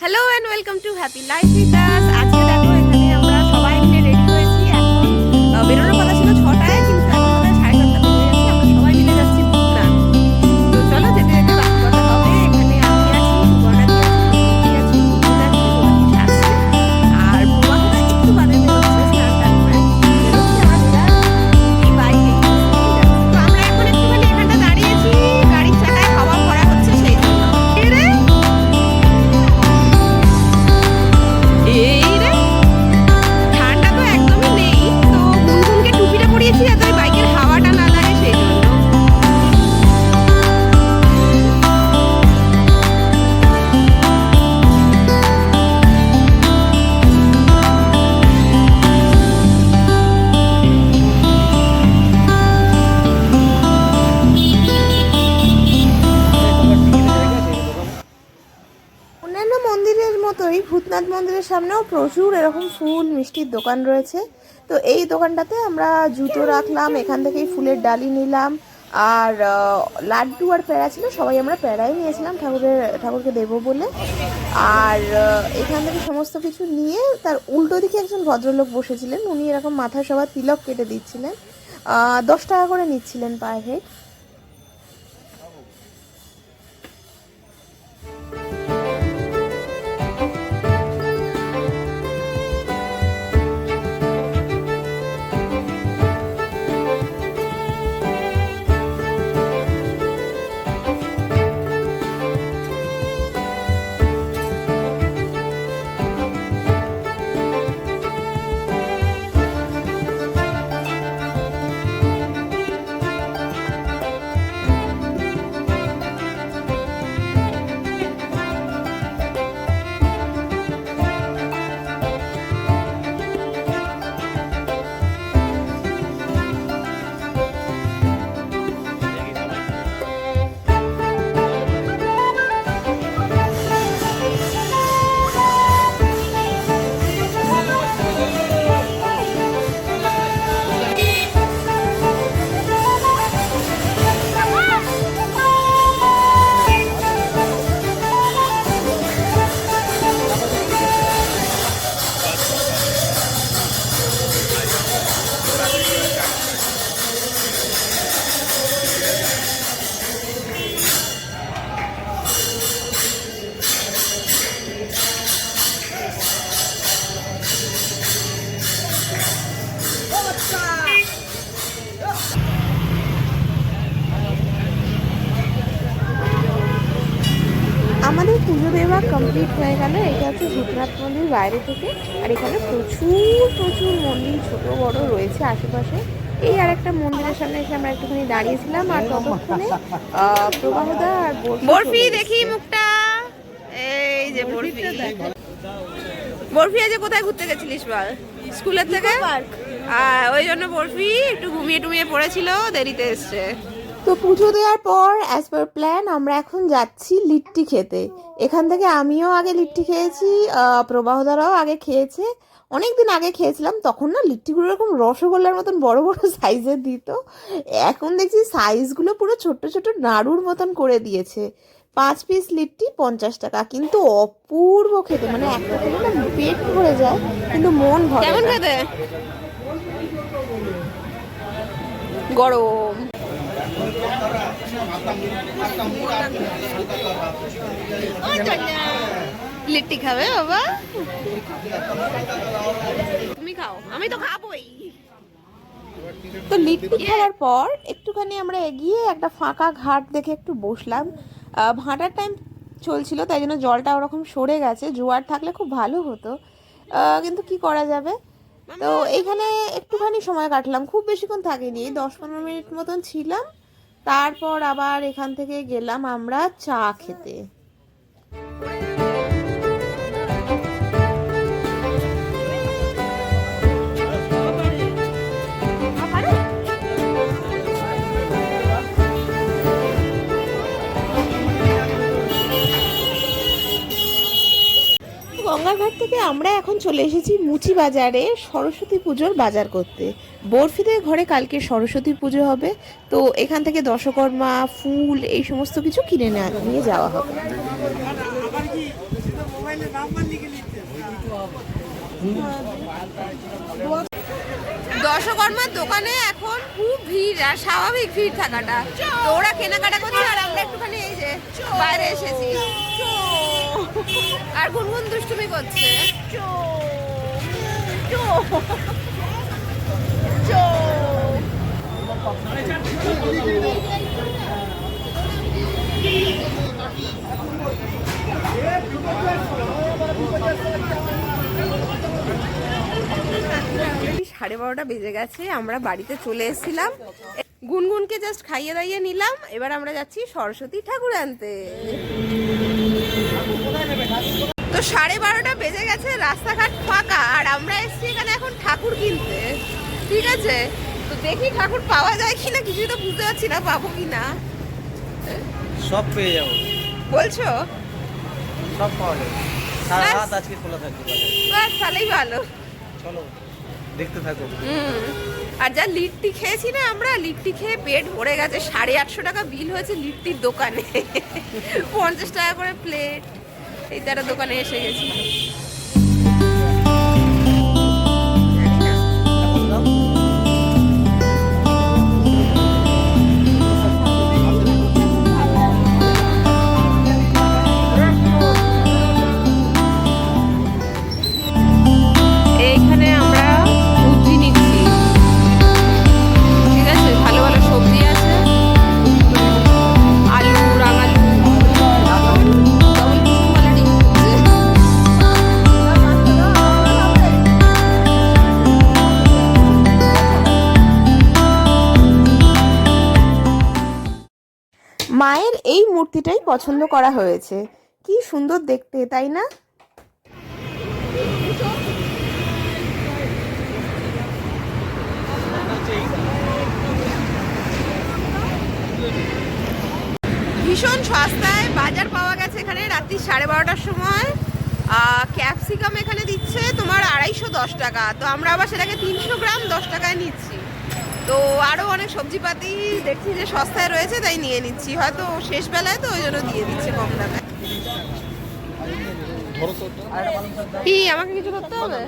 Hello and welcome to happy life with আজকে মন্দিরের সামনেও প্রচুর এরকম ফুল, মিষ্টির দোকান রয়েছে। তো এই দোকানটাতে আমরা জুতো রাখলাম, এখান থেকেই ফুলের ডালি নিলাম। আর লাড্ডু আর প্যাড়া ছিল, সবাই আমরা প্যাড়াই নিয়েছিলাম ঠাকুরের, ঠাকুরকে দেবো বলে। আর এখান থেকে সমস্ত কিছু নিয়ে তার উল্টো দিকে একজন ভদ্রলোক বসেছিলেন। উনি এরকম মাথায় সবার তিলক কেটে দিচ্ছিলেন। দশ টাকা করে নিচ্ছিলেন পার হেড। কমপ্লিট হয়ে গেল। এটা হচ্ছে ভূতনাথ মন্দির বাইরে থেকে। আর এখানে প্রচুর প্রচুর মন্দির ছোট বড় রয়েছে আশেপাশে। এই আর একটা মন্দিরের সামনে এসে আমরা একটুখানি দাঁড়িয়েছিলাম আর ততক্ষণে প্রবাহদা আর বরফি দেখি মুখটা। এই যে বরফি। বরফি আজ কোথায় ঘুরতে গেছিলিস বল? স্কুলের থেকে? আর ওই জন্য বরফি একটু ঘুমিয়ে টুমিয়ে পড়েছিল দেরিতে এসছে। তো পুজো দেওয়ার পর অ্যাজ পার প্ল্যান আমরা এখন যাচ্ছি লিট্টি খেতে। এখান থেকে আমিও আগে লিট্টি খেয়েছি প্রবাহদারাও আগে খেয়েছে। অনেক দিন আগে খেয়েছিলাম তখন না লিট্টিগুলো এরকম রসগোল্লার মতন বড় বড় সাইজের দিত। এখন দেখছি সাইজগুলো পুরো ছোট ছোট নাড়ুর মতন করে দিয়েছে। পাঁচ পিস লিট্টি পঞ্চাশ টাকা কিন্তু অপূর্ব খেতে। মানে একটা খেলে না পেট ভরে যায় কিন্তু মন ভরে কেমন খেতে? গরম। লিট্টি খাবে বাবা? তুমি খাও আমি তো খাবোই। তো লিট্টি খাওয়ার পর একটুখানি আমরা এগিয়ে একটা ফাঁকা ঘাট দেখে একটু বসলাম। ভাঁটার টাইম চলছিল তাই জন্য জলটা ওরকম সরে গেছে। জোয়ার থাকলে খুব ভালো হতো। কিন্তু কি করা যাবে? তো এইখানে একটুখানি সময় কাটলাম। খুব বেশিক্ষণ থাকিনি দশ পনেরো মিনিট মতন ছিলাম। তারপর আবার এখান থেকে গেলাম আমরা চা খেতে। গঙ্গাঘাট থেকে আমরা এখন চলে এসেছি মুচি বাজারে সরস্বতী পুজোর বাজার করতে। বরফিদের ঘরে কালকে সরস্বতী পুজো হবে, তো এখান থেকে দশকর্মা, ফুল, এই সমস্ত কিছু কিনে নিয়ে যাওয়া হবে। দশকর্মার দোকানে এখন খুব ভিড় আর স্বাভাবিক ভিড় থাকাটা। ওরা কেনাকাটা করছে আর আমরা একটুখানি এই যে বাইরে এসেছি। আর গুনগুন দুষ্টুমি করছে। সাড়ে বারোটা বেজে গেছে, আমরা বাড়িতে চলে এসেছিলাম। গুনগুনকে জাস্ট খাইয়ে দাইয়ে নিলাম, এবার আমরা যাচ্ছি সরস্বতী ঠাকুর আনতে। তো সাড়ে বারোটা বেজে গেছে রাস্তাঘাট ফাঁকা আর আমরা এসেছি এখানে এখন ঠাকুর কিনতে। ঠিক আছে? তো দেখি ঠাকুর পাওয়া যায় কিনা কিছুই তো বুঝতে পারছি না পাবো কিনা। সব পেয়ে যাব। বলছো? সব পাওয়া যাবে সারা রাত আজকে খোলা থাকবে। বাস তাহলেই ভালো। চলো। দেখতে আর যা লিট্টি খেয়েছি না আমরা, লিট্টি খেয়ে পেট ভরে গেছে। সাড়ে আটশো টাকা বিল হয়েছে লিট্টির দোকানে। পঞ্চাশ টাকা করে প্লেট এই তারা দোকানে এসে গেছি। মায়ের এই মূর্তিটাই পছন্দ করা হয়েছে। কি সুন্দর দেখতে, তাই না? ভীষণ সস্তায় বাজার পাওয়া গেছে এখানে রাত্রি সাড়ে বারোটার সময়। ক্যাপসিকাম এখানে দিচ্ছে তোমার আড়াইশো দশ টাকা। তো আমরা আবার সেটাকে তিনশো গ্রাম দশ টাকায় নিচ্ছি। তো আরও অনেক সবজিপাতি দেখছি যে সস্তায় রয়েছে তাই নিয়ে নিচ্ছি। হয়তো শেষ বেলায় তো ওই জন্য দিয়ে দিচ্ছে কম দামে। কি আমাকে কিছু করতে হবে?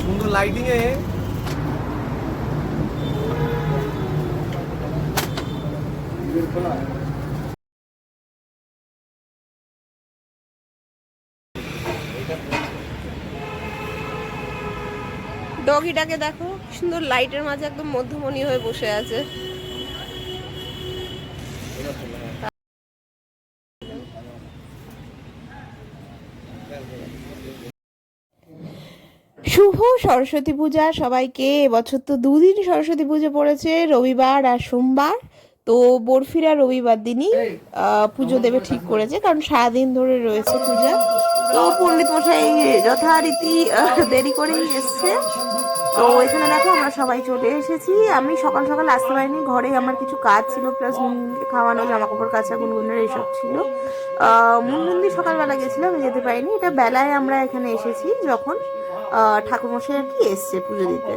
সুন্দর লাইটিং এ ডগিটাকে দেখো সুন্দর লাইটের মাঝে একদম মধ্যমণি হয়ে বসে আছে। শুভ সরস্বতী পূজা সবাইকে। এবছর তো দুদিন সরস্বতী পুজো পড়েছে, রবিবার আর সোমবার। তো বরফিরা রবিবার দিনই পুজো দেবে ঠিক করেছে কারণ সারাদিন ধরে রয়েছে পূজা। তো পণ্ডিত মশাই যথারীতি দেরি করেই এসছে। তো এখানে দেখো আমরা সবাই চলে এসেছি। আমি সকাল সকাল আসতে পারিনি। ঘরে আমার কিছু কাজ ছিল প্লাস খাওয়ানো জামা কাপড় কাচা গুনগুনের এইসব ছিল। মুন্দি সকালবেলা গেছিলাম আমি যেতে পারিনি। এটা বেলায় আমরা এখানে এসেছি যখন ঠাকুরমশাই আর কি এসছে পুজো দিতে।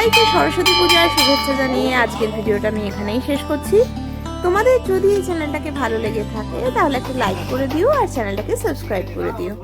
সবাইকে সরস্বতী পূজার শুভেচ্ছা জানিয়ে আজকের ভিডিওটা আমি এখানেই শেষ করছি। তোমাদের যদি এই চ্যানেলটাকে ভালো লেগে থাকে, তাহলে একটা লাইক করে দিও আর চ্যানেলটাকে সাবস্ক্রাইব করে দিও।